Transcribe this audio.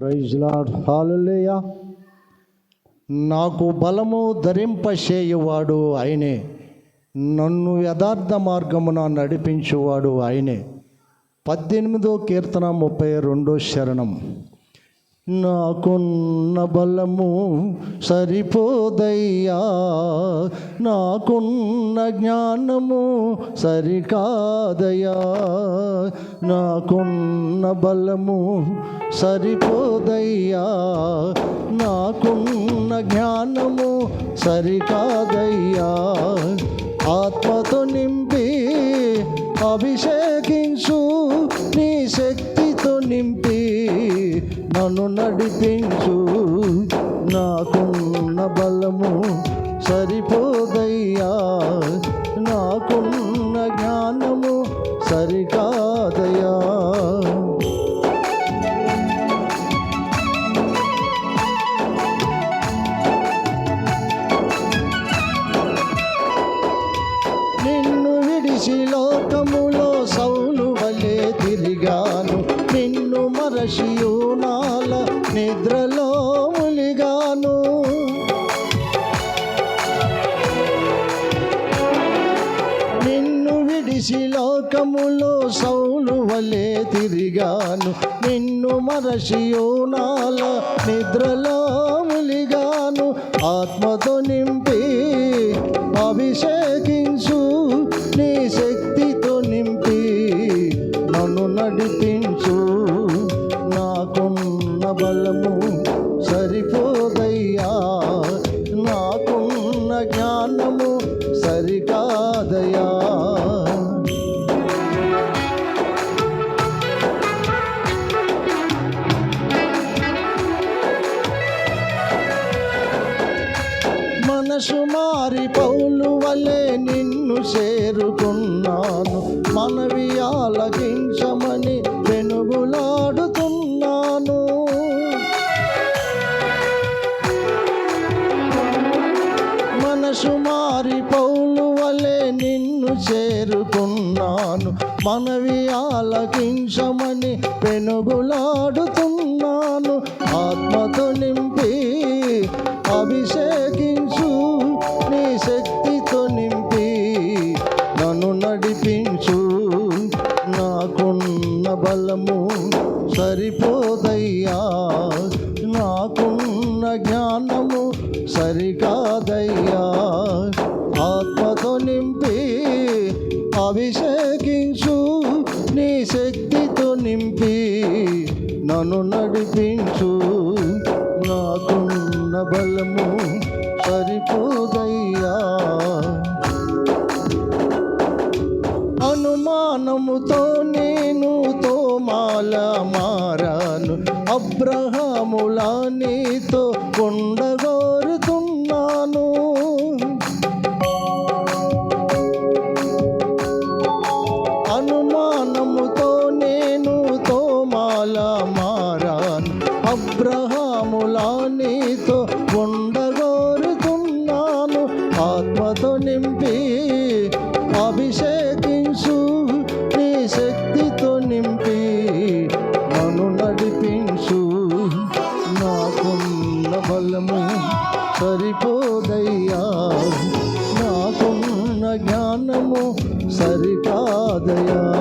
Praise lord హాలలేయ నాకు బలము ధరింపచేయువాడు ఆయనే. నన్ను యథార్థ మార్గమున నడిపించువాడు ఆయనే. పద్దెనిమిదో కీర్తన ముప్పై రెండో శరణం. నాకున్న బలము సరిపోదయ్యా. నాకున్న జ్ఞానము సరికాదయ్యా. నాకున్న బలము సరిపోదయ్యా. నాకున్న జ్ఞానము సరికాదయ్యా. ఆత్మతో నింపి అభిషేకించు. నన్ను నడిపించు. నాకున్న బలము సరిపోదయ్యా. నాకున్న జ్ఞానము సరికా నిన్ను లోకములో సౌలు వలె తిరిగాను. నిన్ను మరచియు నాల నిద్రలో ములిగాను ఆత్మతో నింపి అభిషేకించు నీ శక్తితో నింపి నన్ను నడిపించు. నాకున్న బలము సుమారి పౌలు వలె నిన్ను చేరుకున్నాను. మనవి ఆలకించమని వెనుగులాడుతున్నాను. మనసు మారి పౌలు వలె నిన్ను చేరుకున్నాను. మనవి ఆలకించమని పెనుగులాడుతున్నాను ఆత్మతో నింపి అభిషేకించు శక్తితో నింపి నన్ను నడిపించు. నాకున్న బలము సరిపోదయ్యా. నాకున్న జ్ఞానము సరికాదయ్యా. ఆత్మతో నింపి అభిషేకించు. నీ శక్తితో నింపి నన్ను నడిపించు. నాకున్న బలము పరిపోదయ్యా అనుమానముతో నేను తోమాల మారాను. అబ్రహాములా నీతో కొండగోరుతున్నాను. అనుమానముతో నేను తోమాల మారాను. అబ్రహాములా నీతో కొండ అభిషేకించు నీ శక్తితో నింపి నన్ను నడిపించు. నాకున్న బలము సరిపోదయ్యా. నాకున్న జ్ఞానము సరికాదయా